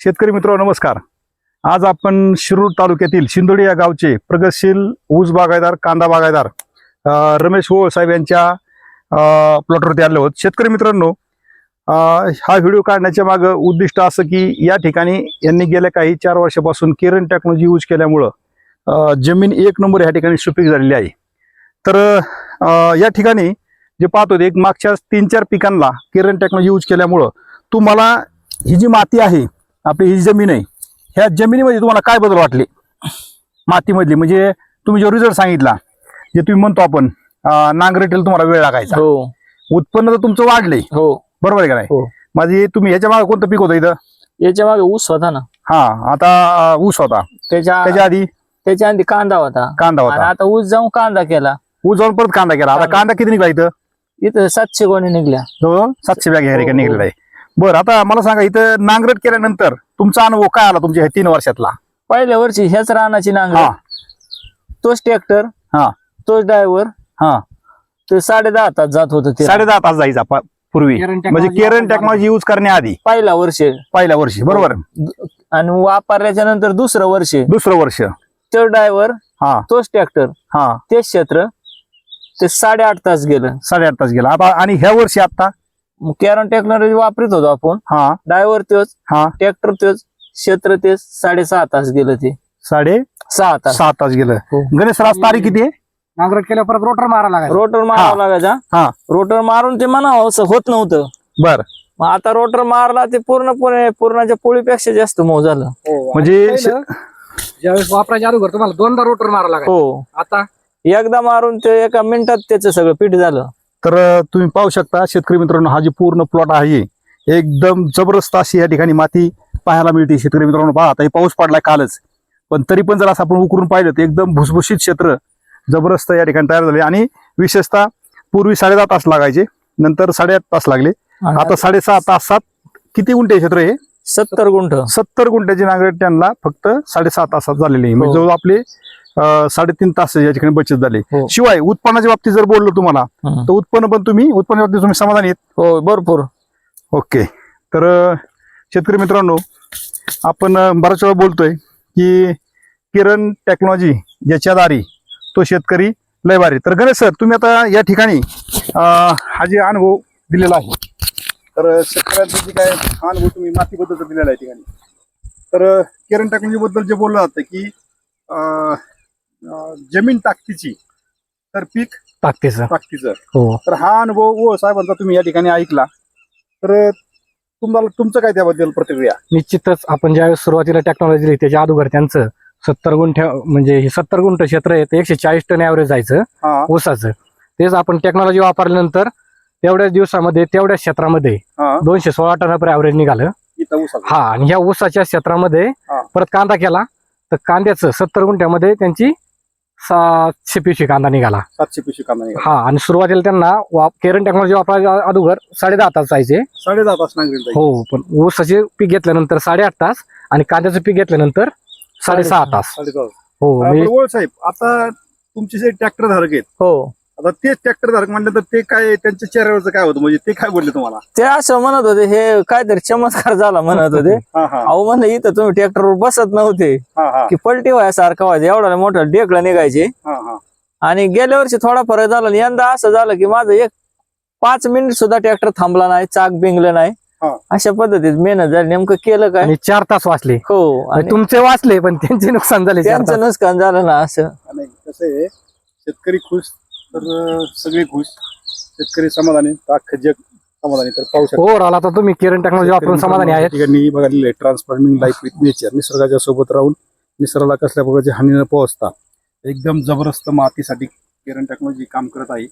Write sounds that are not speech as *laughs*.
शेतकरी मित्र नमस्कार. आज आपण शिरूर तालुक्यातील शिंदोडी या गावचे प्रगतशील ऊस बागायदार कांदा बागायदार रमेश ओळ साहेब यांच्या प्लॉटवरती आले आहोत. शेतकरी मित्रांनो हा व्हिडिओ काढण्याच्या मागं उद्दिष्ट असं की या ठिकाणी यांनी गेल्या काही चार वर्षापासून केरन टेक्नॉलॉजी यूज केल्यामुळं जमीन एक नंबर या ठिकाणी सुपीक झालेली आहे. तर या ठिकाणी जे पाहतो एक मागच्या तीन चार पिकांना केरन टेक्नॉलॉजी यूज केल्यामुळं तुम्हाला ही जी माती आहे आपली ही जमीन आहे. ह्या जमिनीमध्ये तुम्हाला काय बदल वाटले? मातीमधली म्हणजे तुम्ही जो रिझल्ट सांगितला जे तुम्ही म्हणतो आपण नांगरटेल तुम्हाला वेळ लागायचा. हो. उत्पन्न तर तुमचं वाढले हो. बरोबर आहे का नाही? हो. माझी तुम्ही ह्याच्या मागे कोणतं पीक होतं इथं? याच्या मागे ऊस होता ना. हा आता ऊस होता. त्याच्या त्याच्या आधी? त्याच्या आधी कांदा होता. कांदा आणि होता आता ऊस जाऊन कांदा केला. ऊस जाऊन परत कांदा केला. आता कांदा. किती निघला इथं? इथं सातशे गोणी निघल्या. जवळ सातशे बॅग ह्या. निघलेला आहे. बरं आता मला सांगा इथं नांगरट केल्यानंतर तुमचा अनुभव काय आला तुमच्या ह्या तीन वर्षातला? पहिल्या वर्षी ह्याच रानाची हा. नांगर तोच ट्रॅक्टर हा. तोच ड्रायव्हर. हा. ते साडे दहा तास जात होत ते साडे दहा तास जायचा प- पूर्वी. म्हणजे केरन. टेक्नॉलॉजी यूज करण्याआधी पहिला वर्ष. पहिल्या वर्षी बरोबर. आणि वापरल्याच्या नंतर दुसरं वर्ष. दुसरं वर्ष. तो ड्रायव्हर हा. तोच ट्रॅक्टर. हा. तेच क्षेत्र ते साडेआठ तास गेलं. साडेआठ तास गेला. आता आणि ह्या वर्षी आता कॅरन टेक्नॉलॉजी वापरत होतो आपण. हा. ड्रायव्हर तोच हा. ट्रॅक्टर तोच क्षेत्र तेच साडेसहा तास गेलं ते. साडे सहा तास. सहा तास गेलं. हो. गणेश आज तारीख किती आहे? नांगरट केल्या परत रोटर मारा लागायचा. रोटर मारावं लागायचा. हा. रोटर मारून ते म्हणावं असं होत नव्हतं. बर. मग आता रोटर मारला ते पूर्णपणे पूर्णाच्या पोळीपेक्षा जास्त मऊ झालं. म्हणजे पहिलं, ज्यावेळेस वापरायच्या अगोदर तुम्हाला दोनदा रोटर मारा लागायचा. हो. आता? एकदा मारून ते एका मिनिटात त्याचं सगळं पीठ झालं. तर तुम्ही पाहू शकता शेतकरी मित्रांनो हा जी पूर्ण प्लॉट आहे एकदम जबरदस्त अशी या ठिकाणी माती पाहायला मिळते. शेतकरी मित्रांनो पहा आता हे पाऊस पडलाय कालच. पण तरी पण जर असं आपण उकरून पाहिलं तर एकदम भुसभुशीत क्षेत्र जबरदस्त या ठिकाणी तयार झाले. आणि विशेषतः पूर्वी साडेदहा तास लागायचे नंतर साडेआठ तास लागले. आता साडेसहा तासात किती गुंठे क्षेत्र आहे सत्तर गुंठ. सत्तर गुंठ्याची नांगरट त्यांना फक्त साडेसहा तासात झालेली आहे. म्हणजे हो. जवळ आपले साडेतीन तास या ठिकाणी बचत झाली. हो. शिवाय उत्पन्नाच्या बाबतीत जर बोललो तुम्हाला. तर उत्पन्न पण तुम्ही उत्पन्न बाबतीत तुम्ही समाधानी आहेत. हो भरपूर. ओके. तर शेतकरी मित्रांनो आपण बऱ्याच वेळा बोलतोय की किरण टेक्नॉलॉजी ज्याच्या दारी तो शेतकरी लय भारी. तर गणेश सर तुम्ही आता या ठिकाणी हा जे अनुभव दिलेला आहे तर शेतकऱ्यांचा जे काय अनुभव तुम्ही मातीबद्दलचा दिलेला आहे ठिकाणी. तर किरण टेक्नॉलॉजी बद्दल जे बोललं जातं की जमीन ताकदीची तर पीक ताकदीचं ताकदीचं हो. तर हा अनुभव व साहेबांचा तुम्ही या ठिकाणी ऐकला. तर तुम्हाला तुमचं काय त्याबद्दल प्रतिक्रिया? निश्चितच आपण ज्यावेळेस सुरुवातीला टेक्नॉलॉजी दिली त्याच्या अगोदर त्यांचं सत्तर गुंठ म्हणजे हे सत्तर गुंठ क्षेत्र आहे ते एकशे चाळीस टन ऍव्हरेज जायचं ऊसाचं. तेच आपण टेक्नॉलॉजी वापरल्यानंतर तेवढ्याच दिवसामध्ये तेवढ्याच क्षेत्रामध्ये दोनशे सोळा टनापर्यंत ऍव्हरेज निघालं. हा आणि ह्या ऊसाच्या क्षेत्रामध्ये. परत कांदा केला तर कांद्याचं सत्तर गुंठ्यामध्ये त्यांची सातशे पिशवी कांदा निघाला सातशे पिशवी कांदा निघाला. हा आणि सुरुवातीला त्यांना वाप केरन टेक्नॉलॉजी वापरायच्या अगोदर साडे दहा तास जायचे साडे दहा तास नांगरेल ताई. हो पण ऊसाचे पीक घेतल्यानंतर साडेआठ तास आणि कांद्याचं पीक घेतल्यानंतर साडेसहा तास साडेदहा. हो म्हणजे ओळ साहेब आता तुमचे जे ट्रॅक्टर धारक आहेत हो आता तेच ट्रॅक्टर धारक म्हणलं तर ते काय त्यांच्या चेहऱ्यावरचं काय होतं? म्हणजे ते काय बोलले तुम्हाला? ते असं म्हणत होते हे काहीतरी चमत्कार झाला म्हणत होते. *laughs* हा हा. अहो म्हणलं इथं तुम्ही ट्रॅक्टरवर बसत नव्हते. हा हा. की पलटी व्हायसारखं व्हायचं. एवढा मोठं ढेकळं निघायचे. हा हा. आणि गेल्या वर्षी थोडा फरक झाला आणि यंदा असं झालं की माझं एक पाच मिनिट सुद्धा ट्रॅक्टर थांबला नाही चाक बिंगलं नाही. हा. अशा पद्धतीत मेहनत झाली. नेमकं केलं काय? आणि चार तास वाचले. हो आणि तुमचे वाचले पण त्यांचे नुकसान झाले चार त्यांचं. नुकसान झालं ना असं. नाही कसं आहे शेतकरी खुश तर सगळे खुश. शेतकरी समाधानी तर अख्खं जग समाधानी तर पाहू शकतो. ओव्हरऑल आता तुम्ही किरण टेक्नॉलॉजी वापरून समाधानी आहेत. ठिकाणी बघालेलं आहे ट्रान्सफॉर्मिंग लाईफ विथ नेचर निसर्गाच्या सोबत राहून निसर्गाला कसल्या प्रकारची हानी न पोहोचता एकदम जबरदस्त मातीसाठी केरन टेक्नॉलॉजी काम करत आहे.